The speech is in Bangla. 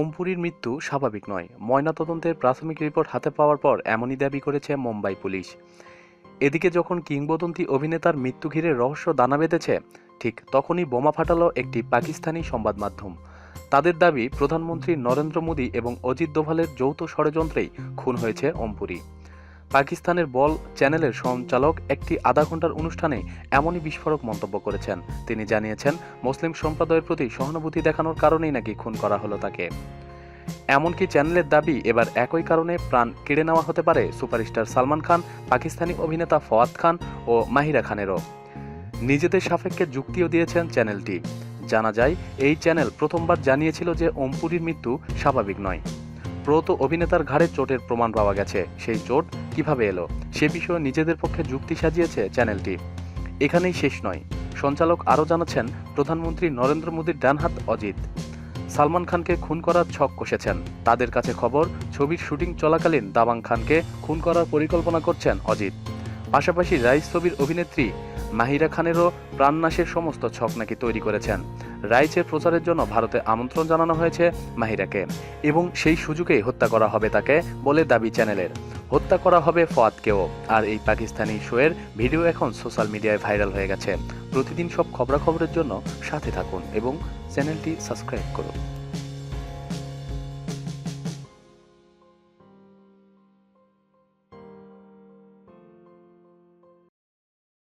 অম্পুরীর মৃত্যু স্বাভাবিক নয়। ময়নাতদন্তের প্রাথমিক রিপোর্ট হাতে পাওয়ার পর এমনই দাবি করেছে মুম্বাই পুলিশ। এদিকে যখন কিংবদন্তি অভিনেতার মৃত্যু ঘিরে রহস্য দানা বেঁধেছে, ঠিক তখনই বোমা ফাটাল একটি পাকিস্তানি সংবাদ মাধ্যম। তাদের দাবি, প্রধানমন্ত্রী নরেন্দ্র মোদী এবং অজিত দোভালের যৌথ ষড়যন্ত্রেই খুন হয়েছে অম্পুরী পাকিস্তানের বল চ্যানেলের সঞ্চালক একটি আধা ঘণ্টার অনুষ্ঠানে এমনই বিস্ফোরক মন্তব্য করেছেন। তিনি জানিয়েছেন, মুসলিম সম্প্রদায়ের প্রতি সহানুভূতি দেখানোর কারণেই নাকি খুন করা হলো তাকে। এমনকি চ্যানেলের দাবি, এবার একই কারণে প্রাণ কেড়ে নেওয়া হতে পারে সুপারস্টার সালমান খান, পাকিস্তানি অভিনেতা ফওয়াদ খান ও মাহিরা খানেরও। নিজেদের সাপেক্ষে যুক্তিও দিয়েছেন চ্যানেলটি। জানা যায়, এই চ্যানেল প্রথমবার জানিয়েছিল যে অম্পুরির মৃত্যু স্বাভাবিক নয়। প্রত অভিনেতার ঘাড়ে চোটের প্রমাণ পাওয়া গেছে। সেই চোট কীভাবে এলো? সে বিষয়ে নিজেদের পক্ষে যুক্তি সাজিয়েছে চ্যানেলটি। এখানেই শেষ নয়। সঞ্চালক আরও জানাচ্ছেন, প্রধানমন্ত্রী নরেন্দ্র মোদীর ডানহাত অজিত। সালমান খানকে খুন করার ছক কষেছেন। তাদের কাছে খবর, ছবির শুটিং চলাকালীন দাবাং খানকে খুন করার পরিকল্পনা করছেন অজিত। পাশাপাশি রাইস ছবির অভিনেত্রী মাহিরা খানেরও প্রাণনাশের সমস্ত ছক নাকি তৈরি করেছেন। রাইসের প্রচারের জন্য ভারতে আমন্ত্রণ জানানো হয়েছে মাহিরাকে। এবং সেই সুযোগেই হত্যা করা হবে তাকে বলে দাবি চ্যানেলের। হত্যা করা হবে ফোয়াদকেও। আর এই পাকিস্তানি শোয়ের ভিডিও এখন সোশ্যাল মিডিয়ায় ভাইরাল হয়ে গেছে। প্রতিদিন সব খবরাখবরের জন্য সাথে থাকুন এবং চ্যানেলটি সাবস্ক্রাইব করুন।